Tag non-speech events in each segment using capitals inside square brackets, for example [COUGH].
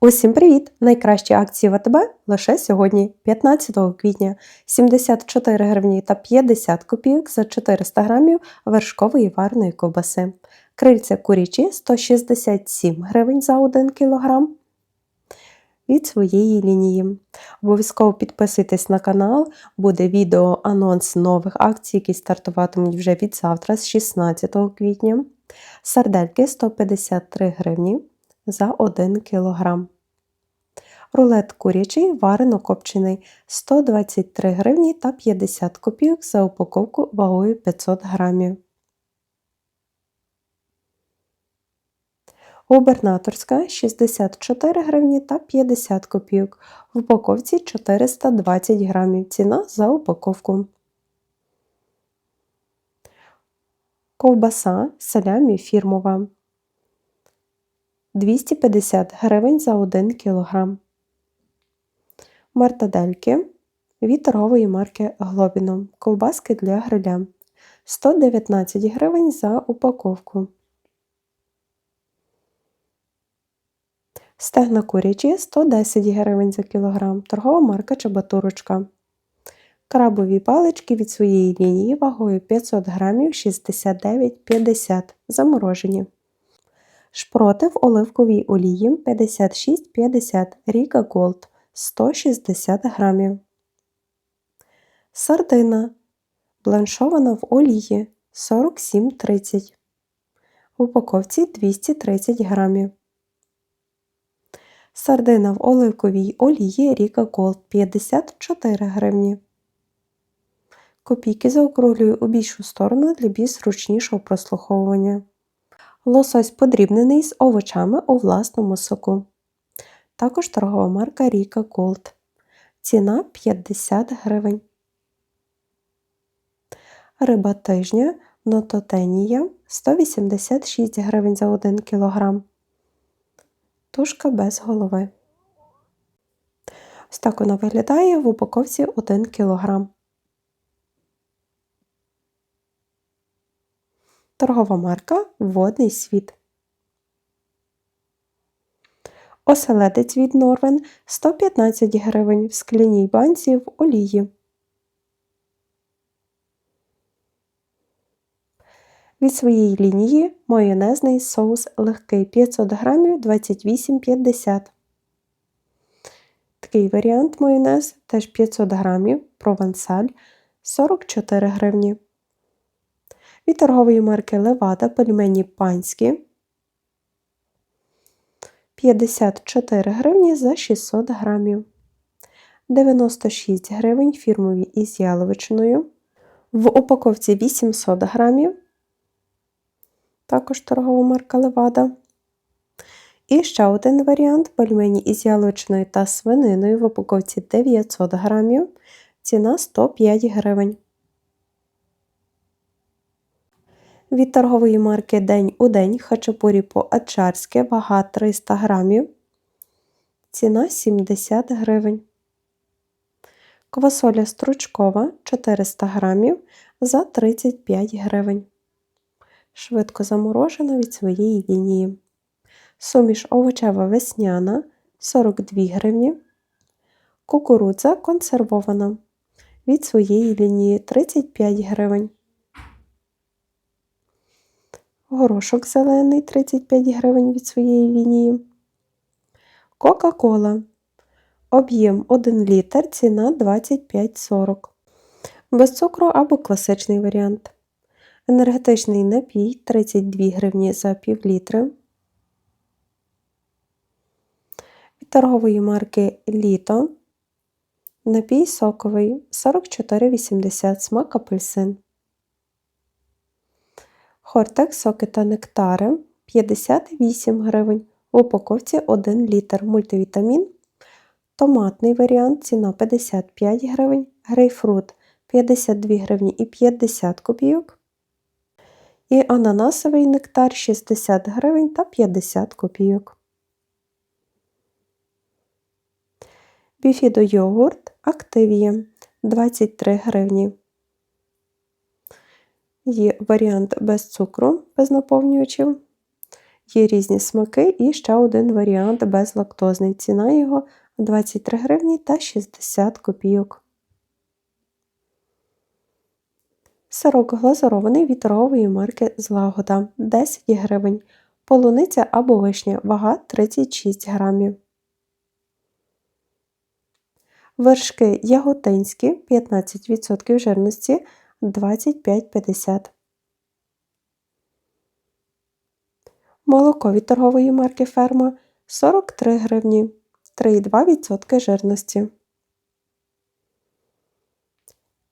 Усім привіт! Найкращі акції ВТБ лише сьогодні, 15 квітня, 74 гривні та 50 копійок за 400 грамів вершкової варної ковбаси. Крильця курячі 167 гривень за 1 кг від своєї лінії. Обов'язково підписуйтесь на канал, буде відео анонс нових акцій, які стартуватимуть вже від завтра, з 16 квітня. Сардельки 153 гривні за 1 кг. Рулет курячий варено копчений 123 гривні та 50 копійок за упаковку вагою 500 грамів. Губернаторська 64 гривні та 50 копійок. В упаковці 420 грамів. Ціна за упаковку. Ковбаса салямі фірмова 250 гривень за 1 кг. Мартадельки від торгової марки Глобіно. Ковбаски для гриля 119 гривень за упаковку. Стегна курячі 110 гривень за кілограм. Торгова марка Чабатурочка. Крабові палички від своєї лінії вагою 500 грамів 69,50 заморожені. Шпроти в оливковій олії 56,50 Ріка Голд 160 грамів. Сардина бланшована в олії 47,30 В упаковці 230 грамів. Сардина в оливковій олії Ріка Голд 54 гривні. Копійки заокруглюю у більшу сторону для більш зручнішого прослуховування. Лосось подрібнений з овочами у власному соку. Також торгова марка Ріка Голд. Ціна 50 гривень. Риба тижня нототенія 186 гривень за 1 кг. Тушка без голови. Ось так вона виглядає в упаковці 1 кг. Торгова марка Водний світ. Оселедець від Норвен 115 гривень в скляній банці в олії. Від своєї лінії майонезний соус легкий 500 грамів 28,50. Такий варіант майонез теж 500 грамів провансаль 44 гривні. Від торгової марки Левада пельмені панські 54 гривні за 600 грамів. 96 гривень фірмові із яловичиною. В упаковці 800 грамів також торгова марка Левада. І ще один варіант пельмені із яловичиною та свининою в упаковці 900 грамів, ціна 105 гривень. Від торгової марки День у день хачапурі по ачарське вага 300 грамів, ціна 70 гривень. Квасоля стручкова 400 грамів за 35 гривень швидко заморожена від своєї лінії. Суміш овочева весняна 42 гривні. Кукурудза консервована від своєї лінії 35 гривень. Горошок зелений 35 гривень від своєї лінії. Кока-кола. Об'єм 1 літр, ціна 25,40. Без цукру або класичний варіант. Енергетичний напій 32 гривні за пів літри. Від торгової марки Літо. Напій соковий 44,80 смак апельсин. Хортек соки та нектари 58 гривень. В упаковці 1 літр мультивітамін. Томатний варіант ціна 55 гривень. Грейпфрут 52 гривні і 50 копійок і ананасовий нектар 60 гривень та 50 копійок. Біфідо йогурт Активія 23 гривні. Є варіант без цукру, без наповнювачів. Є різні смаки і ще один варіант безлактозний. Ціна його 23 гривні та 60 копійок. Сирок глазурований від торгової марки Злагода 10 гривень. Полуниця або вишня, вага 36 грамів. Вершки яготинські 15% жирності 25,50. Молоко від торгової марки Ферма 43 гривні 3,2% жирності.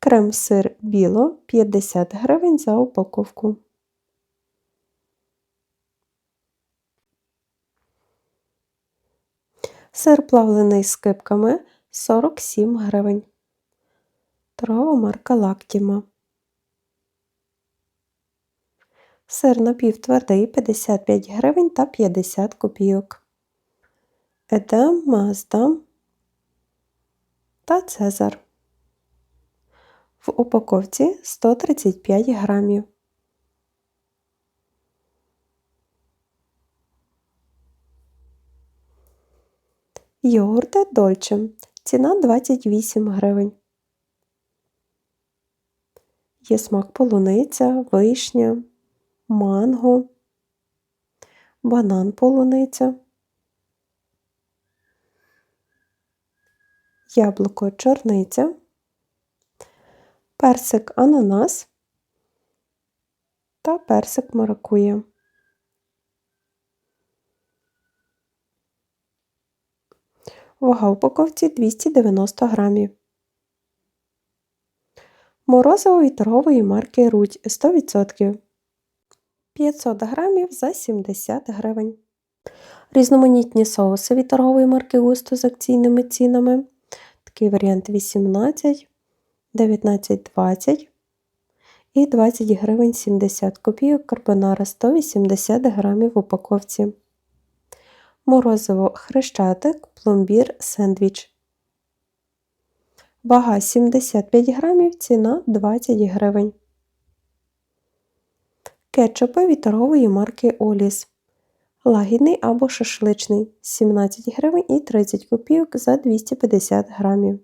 Крем-сир біло 50 гривень за упаковку. Сир плавлений з кипками 47 гривень. Торгова марка Лактіма. Сир напівтвердий 55 гривень та 50 копійок. Едем, Мазда та Цезар. В упаковці 135 грамів. Йогурти Дольче. Ціна 28 гривень. Є смак полуниця, вишня, манго, банан полуниця, яблуко чорниця, персик ананас та персик маракуя. Вага упаковці 290 грамів. Морозиво від торгової марки Рудь 100%. 500 грамів за 70 гривень. Різноманітні соуси від торгової марки Густо з акційними цінами. Такий варіант 18, 19, 20 і 20 гривень 70 копійок карбонара 180 грамів в упаковці. Морозиво хрещатик, пломбір, сендвіч. Вага 75 грамів, ціна 20 гривень. Кетчупи від торгової марки Оліс. Лагідний або шашличний 17 гривень і 30 копійок за 250 грамів.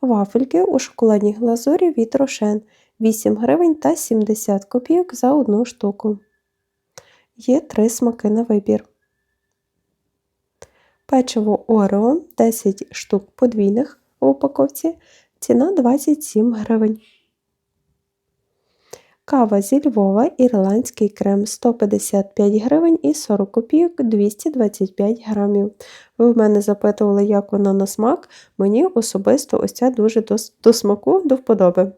Вафельки у шоколадній глазурі від Рошен 8 гривень та 70 копійок за одну штуку. Є три смаки на вибір. Печиво Орео 10 штук подвійних в упаковці. Ціна 27 гривень. Кава зі Львова, ірландський крем 155 гривень і 40 копійок 225 грамів. Ви в мене запитували, як вона на смак. Мені особисто ось ця дуже до, до смаку до вподоби.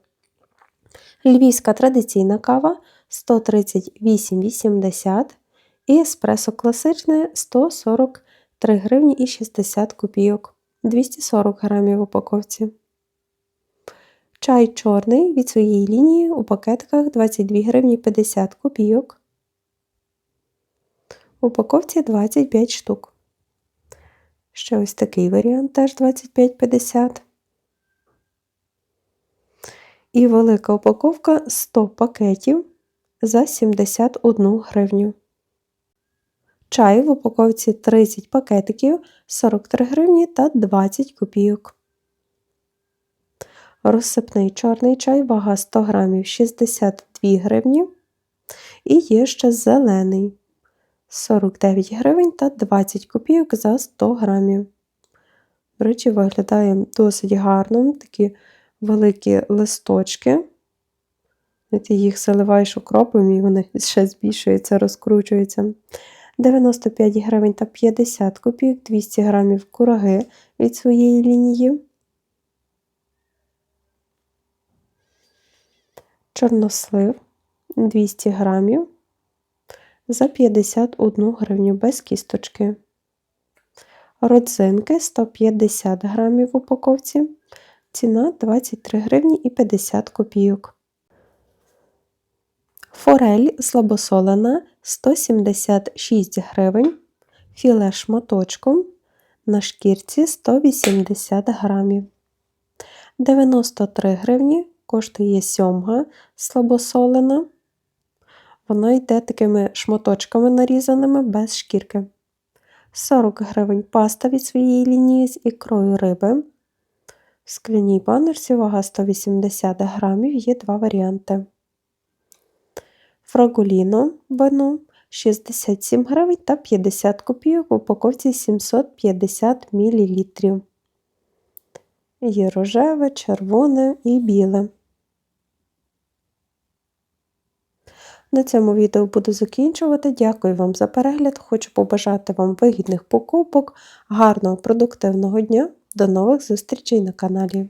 Львівська традиційна кава 138,80 і еспресо класичне 143 гривні і 60 копійок 240 грамів в упаковці. Чай чорний від своєї лінії у пакетках 22 гривні 50 копійок. У упаковці 25 штук. Ще ось такий варіант теж 25,50. І велика упаковка 100 пакетів за 71 гривню. Чай в упаковці 30 пакетиків 43 гривні та 20 копійок. Розсипний чорний чай, вага 100 грамів 62 гривні. І є ще зелений 49 гривень та 20 копійок за 100 грамів. До речі, виглядає досить гарно, такі великі листочки. Ти їх заливаєш окропом і вони [LAUGHS] ще збільшуються, розкручуються. 95 гривень та 50 копійок, 200 грамів кураги від своєї лінії. Чорнослив 200 грамів за 51 гривню без кісточки. Родзинки 150 грамів в упаковці. Ціна 23 гривні і 50 копійок. Форель слабосолена 176 гривень. Філе шматочком на шкірці 180 грамів. 93 гривні коштує сьомга слабосолена. Воно йде такими шматочками нарізаними без шкірки. 40 гривень паста від своєї лінії з ікрою риби. В скляній баночці вага 180 грамів, є два варіанти. Фрагуліно вино 67 гривень та 50 копійок в упаковці 750 мл. Є рожеве, червоне і біле. На цьому відео буду закінчувати. Дякую вам за перегляд. Хочу побажати вам вигідних покупок, гарного продуктивного дня. До нових зустрічей на каналі.